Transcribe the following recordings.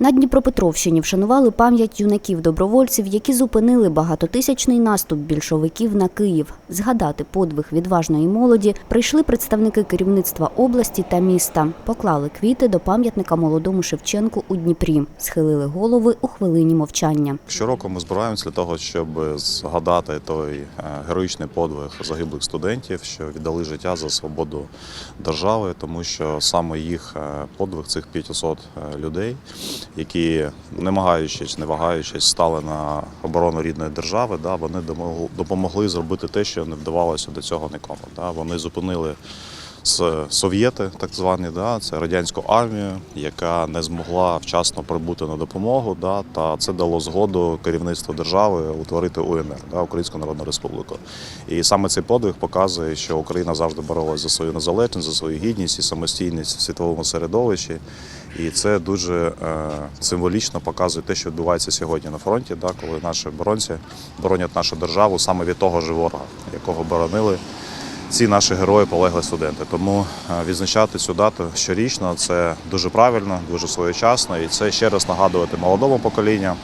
На Дніпропетровщині вшанували пам'ять юнаків-добровольців, які зупинили багатотисячний наступ більшовиків на Київ. Згадати подвиг відважної молоді прийшли представники керівництва області та міста. Поклали квіти до пам'ятника молодому Шевченку у Дніпрі, схилили голови у хвилині мовчання. Щороку ми збираємося для того, щоб згадати той е, героїчний подвиг загиблих студентів, що віддали життя за свободу держави, тому що саме їх е, подвиг цих 500 людей, які не магаючись, не вагаючись, стали на оборону рідної держави, да, вони допомогли зробити те, що не вдавалося до цього нікому. Да. Вони зупинили совєти, так звані, да, це радянську армію, яка не змогла вчасно прибути на допомогу. Да, та це дало згоду керівництву держави утворити УНР, да, Українську Народну Республіку. І саме цей подвиг показує, що Україна завжди боролась за свою незалежність, за свою гідність і самостійність в світовому середовищі. І це дуже е, символічно показує те, що відбувається сьогодні на фронті, да, коли наші оборонці боронять нашу державу саме від того ж ворога, якого боронили ці наші герої полегли студенти. Тому е, відзначати цю дату щорічно це дуже правильно, дуже своєчасно, і це ще раз нагадувати молодому поколінню,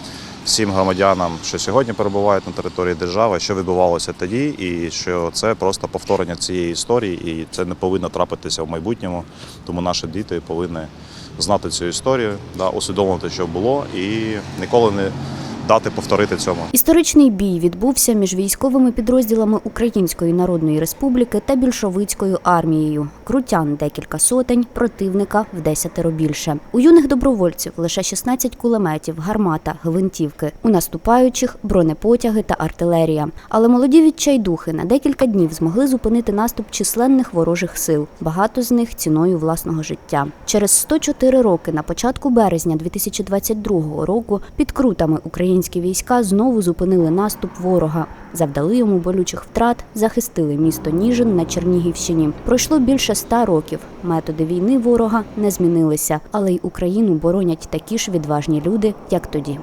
всім громадянам, що сьогодні перебувають на території держави, що відбувалося тоді, і що це просто повторення цієї історії, і це не повинно трапитися в майбутньому. Тому наші діти повинні знати цю історію, да, усвідомити, що було, і ніколи не дати повторити цьому. Історичний бій відбувся між військовими підрозділами Української Народної Республіки та більшовицькою армією. Крутян декілька сотень, противника в десятеро більше. У юних добровольців лише 16 кулеметів, гармата, гвинтівки. У наступаючих бронепотяги та артилерія. Але молоді відчайдухи на декілька днів змогли зупинити наступ численних ворожих сил. Багато з них ціною власного життя. Через 104 роки на початку березня 2022 року під крутами українські війська знову зупинили наступ ворога, завдали йому болючих втрат, захистили місто Ніжин на Чернігівщині. Пройшло більше ста років. Методи війни ворога не змінилися, але й Україну боронять такі ж відважні люди, як тоді.